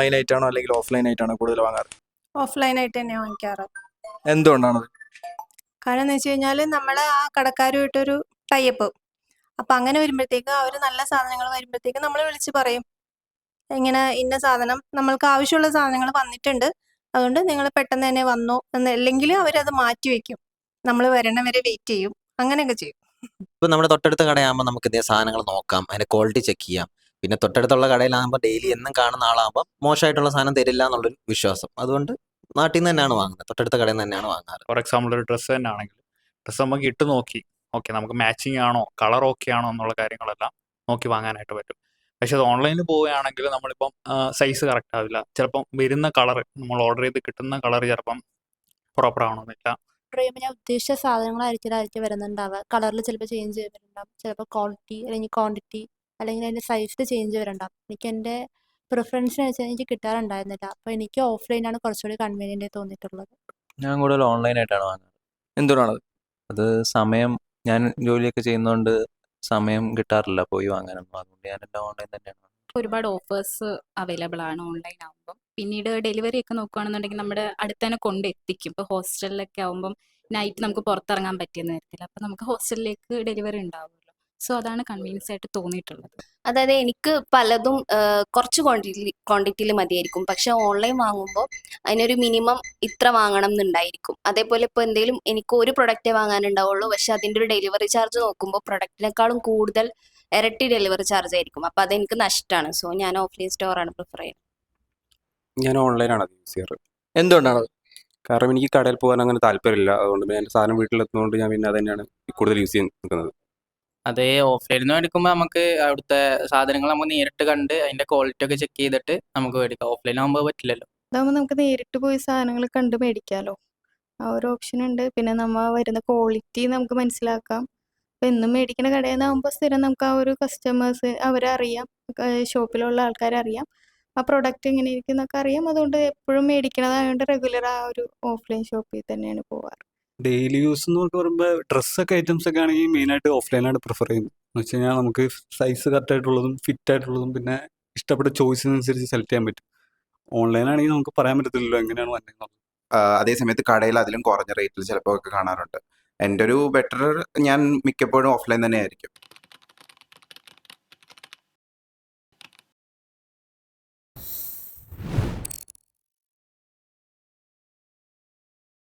Online ആയിട്ടാണോ അല്ലെങ്കിൽ offline ആയിട്ടാണോ കൂടുതൽ വാങ്ങാറ്? ഓഫ്ലൈൻ ആയിട്ട് തന്നെയാണ് വാങ്ങിക്കാറ്. എന്തുകൊണ്ടാണത് കാരണം എന്ന് വെച്ച് കഴിഞ്ഞാൽ നമ്മൾ ആ കടക്കാരുമായിട്ടൊരു ടൈപ്പ് അപ്പം അങ്ങനെ വരുമ്പോഴത്തേക്ക് അവർ നല്ല സാധനങ്ങൾ വരുമ്പോഴത്തേക്ക് നമ്മൾ വിളിച്ച് പറയും. ഇങ്ങനെ ഇന്ന സാധനം നമ്മൾക്ക് ആവശ്യമുള്ള സാധനങ്ങൾ വന്നിട്ടുണ്ട്. അതുകൊണ്ട് നിങ്ങൾ പെട്ടെന്ന് തന്നെ വന്നു എന്ന് അല്ലെങ്കിൽ അവരത് മാറ്റി വെക്കും. നമ്മൾ വരണ വരെ വെയിറ്റ് ചെയ്യും. അങ്ങനെയൊക്കെ ചെയ്യും. ഇപ്പൊ നമ്മുടെ തൊട്ടടുത്ത കടയാകുമ്പോൾ നമുക്ക് ഇതേ സാധനങ്ങൾ നോക്കാം. അതിന്റെ ക്വാളിറ്റി ചെക്ക് ചെയ്യാം. പിന്നെ തൊട്ടടുത്തുള്ള കടയിലാകുമ്പോൾ ഡെയിലി എന്നും കാണുന്ന ആളാകുമ്പോൾ മോശമായിട്ടുള്ള സാധനം തരില്ല എന്നുള്ളൊരു വിശ്വാസം. അതുകൊണ്ട് നാട്ടിൽ നിന്ന് തന്നെയാണ് വാങ്ങുന്നത് തൊട്ടടുത്ത കടയിൽ നിന്ന് തന്നെയാണ് വാങ്ങാറ്. ഫോർ എക്സാമ്പിൾ ഒരു ഡ്രസ്സ് തന്നെ ആണെങ്കിൽ ഡ്രസ്സ് നമുക്ക് ഇട്ട് നോക്കി. ഓക്കെ നമുക്ക് മാച്ചിങ് ആണോ കളർ ഓക്കെ ആണോ എന്നുള്ള കാര്യങ്ങളെല്ലാം നോക്കി വാങ്ങാനായിട്ട് പറ്റും. പക്ഷെ അത് ഓൺലൈനിൽ പോവുകയാണെങ്കിൽ നമ്മളിപ്പം സൈസ് കറക്റ്റ് ആവില്ല. ചിലപ്പം വരുന്ന കളർ നമ്മൾ ഓർഡർ ചെയ്ത് കിട്ടുന്ന കളർ ചിലപ്പം പ്രോപ്പർ ആവണമെന്നില്ല. ഓർഡർ ചെയ്യുമ്പോൾ ഞാൻ ഉദ്ദേശിച്ച സാധനങ്ങളായിരിക്കില്ല ആയിരിക്കും വരുന്നുണ്ടാവുക. കളറിൽ ചിലപ്പോൾ ചേഞ്ച് ചെയ്തിട്ടുണ്ടാവും. ചിലപ്പോൾ ക്വാളിറ്റി അല്ലെങ്കിൽ ക്വാണ്ടിറ്റി അല്ലെങ്കിൽ അതിന്റെ സൈസിൽ ചേഞ്ച് വരണ്ട. എനിക്ക് എന്റെ പ്രിഫറൻസിന് വെച്ചാൽ എനിക്ക് കിട്ടാറുണ്ടായിരുന്നില്ല. അപ്പോൾ എനിക്ക് ഓഫ്ലൈനാണ് കുറച്ചുകൂടി കൺവീനിയന്റ് തോന്നിയിട്ടുള്ളത്. ഞാൻ കൂടുതൽ ഓൺലൈനായിട്ടാണ് വാങ്ങുന്നത്. എന്തുകൊണ്ടാണത് അത് സമയം ഞാൻ ജോലിയൊക്കെ ചെയ്യുന്നതുകൊണ്ട് സമയം കിട്ടാറില്ല പോയി വാങ്ങാനൊന്നും. അതുകൊണ്ട് ഞാൻ എല്ലാം ഓൺലൈൻ തന്നെയാണ്. ഒരുപാട് ഓഫേഴ്സ് അവൈലബിൾ ആണ് ഓൺലൈൻ ആകുമ്പോൾ പിന്നീട് ഡെലിവറി ഒക്കെ നോക്കുകയാണെന്നുണ്ടെങ്കിൽ നമ്മുടെ അടുത്ത് തന്നെ കൊണ്ട് എത്തിക്കും ഇപ്പോൾ ഹോസ്റ്റലിലൊക്കെ ആകുമ്പം നൈറ്റ് നമുക്ക് പുറത്തിറങ്ങാൻ പറ്റിയെന്ന് വരത്തില്ല അപ്പം നമുക്ക് ഹോസ്റ്റലിലേക്ക് ഡെലിവറി ഉണ്ടാവുമല്ലോ സോ അതാണ് കൺവീനിയൻസ് ആയിട്ട് തോന്നിയിട്ടുള്ളത്. അതായത് എനിക്ക് പലതും കുറച്ച് ക്വാണ്ടിറ്റി ക്വാണ്ടിറ്റിയിൽ മതിയായിരിക്കും. പക്ഷെ ഓൺലൈൻ വാങ്ങുമ്പോൾ അതിനൊരു മിനിമം ഇത്ര വാങ്ങണം എന്നുണ്ടായിരിക്കും. അതേപോലെ ഇപ്പോൾ എന്തെങ്കിലും എനിക്ക് ഒരു പ്രൊഡക്റ്റേ വാങ്ങാനുണ്ടാവുള്ളൂ. പക്ഷെ അതിന്റെ ഒരു ഡെലിവറി ചാർജ് നോക്കുമ്പോൾ പ്രൊഡക്റ്റിനേക്കാളും കൂടുതൽ ഇരട്ടി ഡെലിവറി ചാർജ് ആയിരിക്കും. അപ്പോൾ അതെനിക്ക് നഷ്ടമാണ് സോ ഞാൻ ഓഫ്ലൈൻ സ്റ്റോറാണ് പ്രിഫർ ചെയ്യുന്നത്. ഞാൻ ഓൺലൈനാണ് അത് യൂസ് ചെയ്യാറ്. എന്തുകൊണ്ടാണ് കാരണം എനിക്ക് കടയിൽ പോകാൻ അങ്ങനെ താല്പര്യമില്ല. അതുകൊണ്ട് പിന്നെ എന്റെ സാധനം വീട്ടിലെത്തുന്നതുകൊണ്ട് ഞാൻ പിന്നെ അത് തന്നെയാണ് കൂടുതൽ യൂസ് ചെയ്ത് നിൽക്കുന്നത്. അതേ ഓഫ്ലൈനിൽ നിന്ന് മേടിക്കുമ്പോൾ നമുക്ക് അവിടുത്തെ സാധനങ്ങൾ നമുക്ക് നേരിട്ട് കണ്ട് അതിന്റെ ക്വാളിറ്റി ഒക്കെ ചെക്ക് ചെയ്തിട്ട് നമുക്ക് മേടിക്കാം. ഓഫ്ലൈൻ ആകുമ്പോൾ പറ്റില്ലല്ലോ. അതാകുമ്പോൾ നമുക്ക് നേരിട്ട് പോയി സാധനങ്ങൾ കണ്ട് മേടിക്കാലോ. ആ ഒരു ഓപ്ഷൻ ഉണ്ട്. പിന്നെ നമ്മ വരുന്ന ക്വാളിറ്റി നമുക്ക് മനസ്സിലാക്കാം. ഇപ്പൊ എന്നും മേടിക്കുന്ന കടയിൽ നിന്നാകുമ്പോൾ സ്ഥിരം നമുക്ക് ആ ഒരു കസ്റ്റമേഴ്സ് അവരെ അറിയാം. ഷോപ്പിലുള്ള ആൾക്കാരെ അറിയാം. ആ പ്രൊഡക്റ്റ് എങ്ങനെ ഇരിക്കും എന്നൊക്കെ അറിയാം. അതുകൊണ്ട് എപ്പോഴും മേടിക്കണതായതുകൊണ്ട് റെഗുലർ ആ ഒരു ഓഫ്ലൈൻ ഷോപ്പിൽ തന്നെയാണ് പോവാറ്. ഡെയിലി യൂസ് എന്നൊക്കെ പറയുമ്പോൾ ഡ്രസ്സൊക്കെ ഐറ്റംസ് ഒക്കെ ആണെങ്കിൽ മെയിനായിട്ട് ഓഫ്ലൈനാണ് പ്രിഫർ ചെയ്യുന്നത്. എന്ന് വെച്ച് കഴിഞ്ഞാൽ നമുക്ക് സൈസ് കറക്റ്റ് ആയിട്ടുള്ളതും ഫിറ്റ് ആയിട്ടുള്ളതും പിന്നെ ഇഷ്ടപ്പെട്ട ചോയ്സിനനുസരിച്ച് സെലക്ട് ചെയ്യാൻ പറ്റും. ഓൺലൈനാണെങ്കിൽ നമുക്ക് പറയാൻ പറ്റത്തില്ലല്ലോ എങ്ങനെയാണ് വന്നത് അതേ സമയത്ത് കടയിൽ അതിലും കുറഞ്ഞ റേറ്റിൽ ചിലപ്പോൾ ഒക്കെ കാണാറുണ്ട്. എന്റെ ഒരു ബെറ്റർ ഞാൻ മിക്കപ്പോഴും ഓഫ്ലൈൻ തന്നെ ആയിരിക്കും